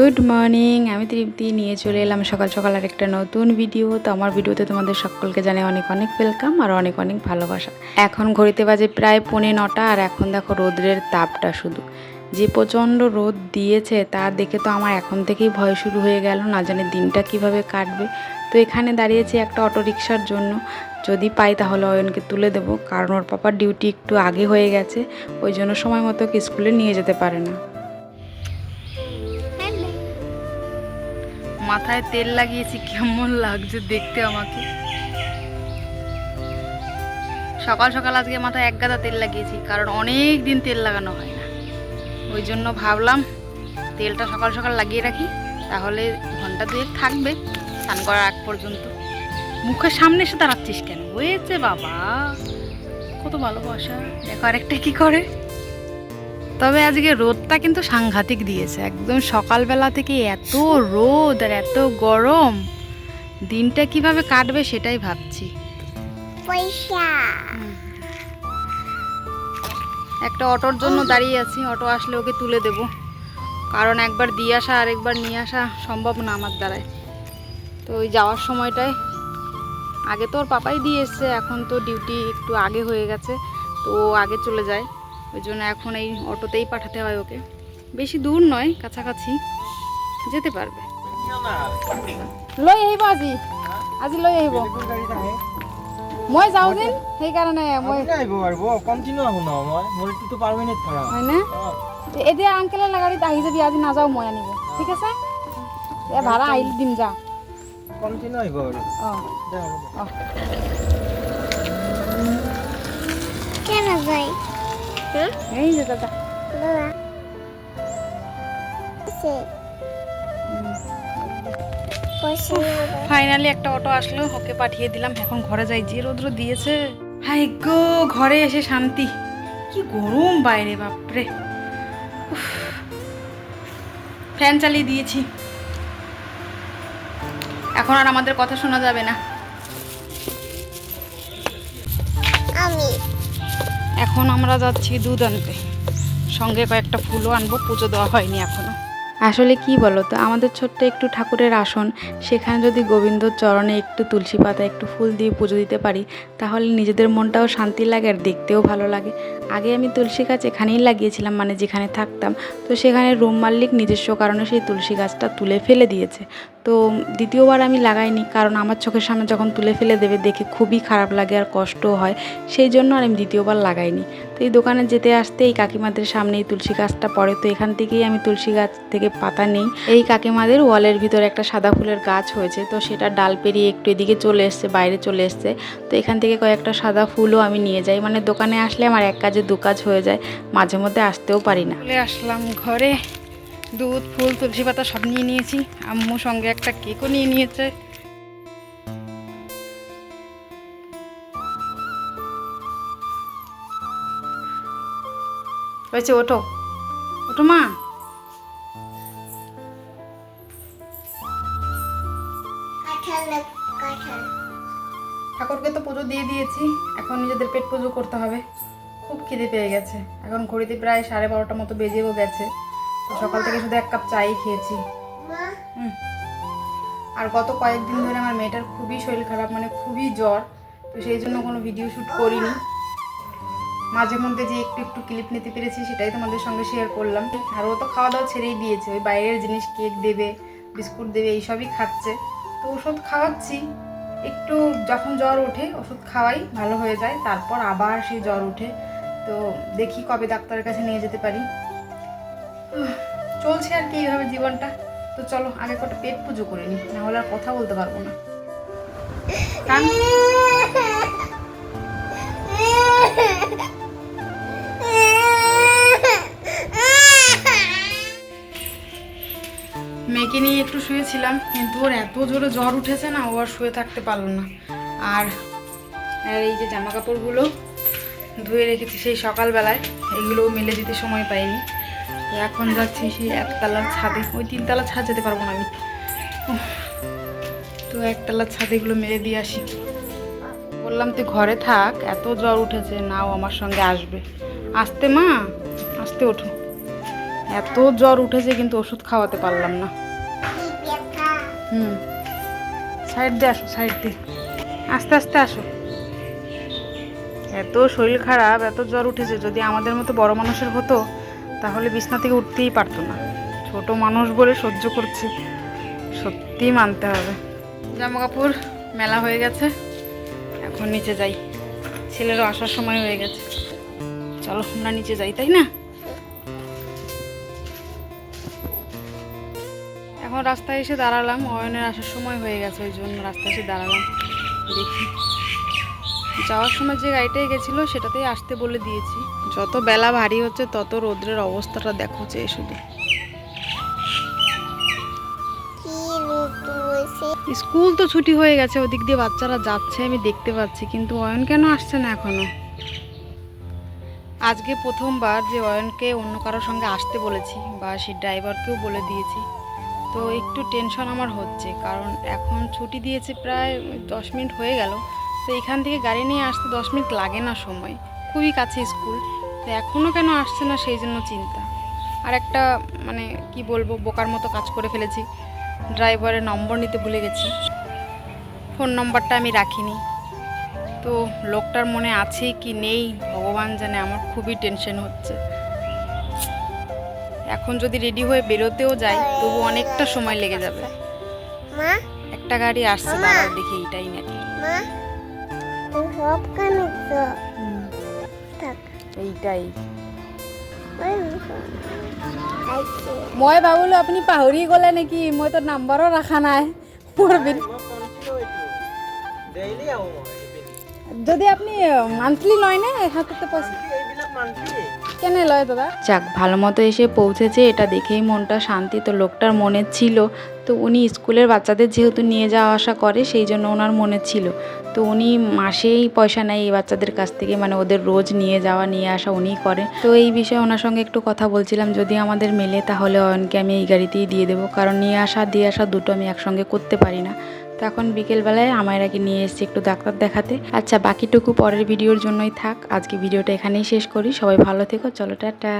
Good morning, আমি তৃপ্তি। নিয়ে চলে এলাম সকাল সকাল আর একটা নতুন ভিডিও তো আমার ভিডিওতে তোমাদের সকলকে জানাই অনেক অনেক ওয়েলকাম আর অনেক অনেক ভালোবাসা। এখন ঘড়িতে বাজে প্রায় পৌনে নটা আর এখন দেখো রোদ্রের তাপটা শুধু। যে প্রচণ্ড রোদ দিয়েছে তা দেখে তো আমার এখন থেকেই ভয় শুরু হয়ে গেল, না জানি দিনটা কীভাবে কাটবে। তো এখানে দাঁড়িয়েছি একটা অটো রিক্সার জন্য। যদি পাই তাহলে অয়নকে তুলে দেবো, কারণ ওর পাপার ডিউটি একটু আগে হয়ে গেছে, ওই জন্য সময় মতো স্কুলে নিয়ে যেতে পারে না। মাথায় তেল লাগিয়েছি, কেমন লাগছে দেখতে আমাকে। সকাল সকাল আজকে মাথায় এক গাদা তেল লাগিয়েছি, কারণ অনেক দিন তেল লাগানো হয় না। ওই জন্য ভাবলাম, তেলটা সকাল সকাল লাগিয়ে রাখি, তাহলে ঘণ্টা দুয়েক থাকবে স্নান করার আগ পর্যন্ত। মুখের সামনে এসে দাঁড়াচ্ছিস কেন? হয়েছে বাবা, কত ভালোবাসা। দেখো আরেকটা কি করে। তবে আজকে রোদটা কিন্তু সাংঘাতিক দিয়েছে। একদম সকালবেলা থেকে এত রোদ আর এত গরম। দিনটা কীভাবে কাটবে সেটাই ভাবছি। পয়সা। একটা অটোর জন্য দাঁড়িয়ে আছি অটো আসলে ওকে তুলে দেব। কারণ একবার দিয়ে আসা আর একবার নিয়ে আসা সম্ভব না আমার দ্বারায়। তো ওই যাওয়ার সময়টায় আগে তো ওর পাপাই দিয়ে এসছে এখন তো ডিউটি একটু আগে হয়ে গেছে তো ও আগে চলে যায়। ওই জন্য এখন এই অটোতেই পাঠাতে হয় ওকে। বেশি দূর নয় কাছাকাছি। যেতে পারবে। লৈ আহিব আজি। আজি লৈ আহিব মই যাওঁ যেন সেইকাৰণে মই আহিব পাৰিব কণ্টিনিউ আহোঁ ন মই। মোৰ এইটোতো পাৰ্মানেণ্ট ভাড়া হয়নে এতিয়া আংকেলৰ গাড়ীত আহি যাবি আজি নাযাওঁ মই আনিব। ঠিক আছে? এ ভাড়া আহিলে দিম যা। কণ্টিনিউ আহিব বাৰু অঁ। দে অঁ। কেন যায় এই যে দাদা। ফাইনালি একটা অটো আসলো ওকে পাঠিয়ে দিলাম এখন ঘরে যাই। যে রোদ্র দিয়েছে। হাই গো ঘরে এসে শান্তি। কি গরম বাইরে বাপরে। ফ্যান চালিয়ে দিয়েছি। এখন আর আমাদের কথা শোনা যাবে না। আমি এখন আমরা যাচ্ছি দুধ আনতে। সঙ্গে কয়েকটা ফুলও আনব, পুজো দেওয়া হয়নি এখনও। আসলে কি বলো তো আমাদের ছোট্ট একটু ঠাকুরের আসন, সেখানে যদি গোবিন্দর চরণে একটু তুলসী পাতা একটু ফুল দিয়ে পুজো দিতে পারি, তাহলে নিজেদের মনটাও শান্তি লাগে আর দেখতেও ভালো লাগে। আগে আমি তুলসী গাছ এখানেই লাগিয়েছিলাম মানে যেখানে থাকতাম, তো সেখানে রুম মালিক নিজস্ব কারণে সেই তুলসী গাছটা তুলে ফেলে দিয়েছে। তো দ্বিতীয়বার আমি লাগাইনি, কারণ আমার চোখের সামনে যখন তুলে ফেলে দেবে দেখে খুবই খারাপ লাগে আর কষ্টও হয়, সেই জন্য আর আমি দ্বিতীয়বার লাগাইনি। তো এই দোকানে যেতে আসতে এই কাকিমাদের সামনে এই তুলসী গাছটা পড়ে, তো এখান থেকেই আমি তুলসী গাছ থেকে পাতা নেই। এই কাকিমাদের ওয়ালের ভিতরে একটা সাদা ফুলের গাছ হয়েছে, তো সেটা ডাল পেরিয়ে একটু এদিকে চলে এসছে, বাইরে চলে এসছে, তো এখান থেকে কয়েকটা সাদা ফুলও আমি নিয়ে যাই মানে দোকানে আসলে আমার এক কাজে দু কাজ হয়ে যায়, মাঝে মধ্যে আসতেও পারি না। আসলাম ঘরে। দুধ ফুল তুলসী পাতা সব নিয়ে নিয়েছি। আম্মু সঙ্গে একটা কেকও নিয়ে নিয়েছে। হয়েছে ওঠো। ওঠো মা। ঠাকুরকে তো পুজো দিয়ে দিয়েছি। এখন নিজেদের পেট পুজো করতে হবে। খুব খিদে পেয়ে গেছে। এখন ঘড়িতে প্রায় সাড়ে বারোটার মতো বেজেও গেছে। সকাল থেকে শুধু এক কাপ চাই খেয়েছি। আর গত কয়েকদিন ধরে আমার মেয়েটার খুবই শরীর খারাপ মানে খুবই জ্বর, তো সেই জন্য কোনো ভিডিও শ্যুট করিনি। মাঝে মধ্যে যে একটু একটু ক্লিপ নিতে পেরেছি সেটাই তোমাদের সঙ্গে শেয়ার করলাম। আর ও তো খাওয়া দাওয়া ছেড়েই দিয়েছে, ওই বাইরের জিনিস কেক দেবে, বিস্কুট দেবে, এইসবই খাচ্ছে। তো ওষুধ খাওয়াচ্ছি, একটু যখন জ্বর ওঠে ওষুধ খাওয়াই, ভালো হয়ে যায়, তারপর আবার সেই জ্বর ওঠে। তো দেখি কবে ডাক্তারের কাছে নিয়ে যেতে পারি। চলছে আর কি এইভাবে জীবনটা। তো চলো, আগে কটা পেট পুজো করে নি না হলে আর কথা বলতে পারব না। মেয়েকে নিয়ে একটু শুয়েছিলাম, কিন্তু ওর এত জোরে জ্বর উঠেছে না, ও আর শুয়ে থাকতে পারল না। আর আর এই যে জামা কাপড়গুলো ধুয়ে রেখেছি সেই সকালবেলায়, এগুলোও মেলে দিতে সময় পাইনি। এখন যাচ্ছি সেই একতলার ছাদে। ওই তিনতলার ছাদ যেতে পারব না আমি। তো একতলার ছাদে এগুলো মেলে দিয়ে আসি। বললাম, তুই ঘরে থাক, এত জ্বর উঠেছে, নাও আমার সঙ্গে আসবে। আসতে মা, আসতে ওঠো। এত জ্বর উঠেছে, কিন্তু ওষুধ খাওয়াতে পারলাম না। হুম, সাইড দিয়ে আসো, সাইড দিয়ে। আস্তে আস্তে আসো। এত শরীর খারাপ, এত জ্বর উঠেছে, যদি আমাদের মতো বড় মানুষের হতো তাহলে বিছনা থেকে উঠতেই পারতো না। ছোট মানুষ বলে সহ্য করছি। সত্যি মানতে হবে। জামা কাপড় মেলা হয়ে গেছে। এখন নিচে যাই। ছেলেরও আসার সময় হয়ে গেছে। চলো, আমরা নিচে যাই, তাই না? এখন রাস্তায় এসে দাঁড়ালাম। অয়নের আসার সময় হয়ে গেছে, ওই জন্য রাস্তায় এসে দাঁড়ালাম। দেখি। যাওয়ার সময় যে গাড়িটায় গেছিল, সেটাতেই আসতে বলে দিয়েছি। যত বেলা ভারী হচ্ছে, তত রোদ্রের অবস্থাটা দেখো চেয়ে শুধু। স্কুল তো ছুটি হয়ে গেছে, ওদিক দিয়ে বাচ্চারা যাচ্ছে, আমি দেখতে পাচ্ছি, কিন্তু অয়ন কেন আসছে না এখনও? আজকে প্রথমবার যে অয়নকে অন্য কারোর সঙ্গে আসতে বলেছি, বা সেই ড্রাইভারকেও বলে দিয়েছি। তো একটু টেনশন আমার হচ্ছে, কারণ এখন ছুটি দিয়েছে প্রায় দশ মিনিট হয়ে গেল। তো এখান থেকে গাড়ি নিয়ে আসতে দশ মিনিট লাগে না সময়। খুবই কাছে স্কুল। তো এখনও কেন আসছে না সেই জন্য চিন্তা। আর একটা মানে কি বলব বোকার মতো কাজ করে ফেলেছি। ড্রাইভারের নম্বর নিতে ভুলে গেছি। ফোন নম্বরটা আমি রাখিনি। তো লোকটার মনে আছে কি নেই ভগবান জানে আমার খুবই টেনশন হচ্ছে। এখন যদি রেডি হয়ে বেরোতেও যাই তবু অনেকটা সময় লেগে যাবে। একটা গাড়ি আসছে দাঁড়াও দেখি এইটাই নাকি এইটাই। মই ভাবিলো আপুনি পাহৰি গ'লে নেকি? মইতো নাম্বাৰো ৰখা নাই। মোৰ। যদি আপুনি মান্থলি লয়নে হাততে মান্থলি দাদা? যাক, ভালো মতো এসে পৌঁছেছে, এটা দেখেই মনটা শান্তি। তো লোকটার মনে ছিল, তো উনি স্কুলের বাচ্চাদের যেহেতু নিয়ে যাওয়া আসা করে, সেই জন্য ওনার মনে ছিল। তো উনি মাসেই পয়সা নেয় এই বাচ্চাদের কাছ থেকে মানে ওদের রোজ নিয়ে যাওয়া, নিয়ে আসা উনিই করে তো এই বিষয়ে ওনার সঙ্গে একটু কথা বলছিলাম, যদি আমাদের মেলে তাহলে অয়নকে আমি এই গাড়িতেই দিয়ে দেবো। কারণ নিয়ে আসা, দিয়ে আসা দুটো আমি একসঙ্গে করতে পারি না। তো বিকেলবেলায় বিকেলবেলায় আমায়রাকে নিয়ে এসেছি একটু ডাক্তার দেখাতে। আচ্ছা বাকিটুকু পরের ভিডিওর জন্যই থাক। আজকে ভিডিওটা এখানেই শেষ করি। সবাই ভালো থেকো। চলো, টাটা।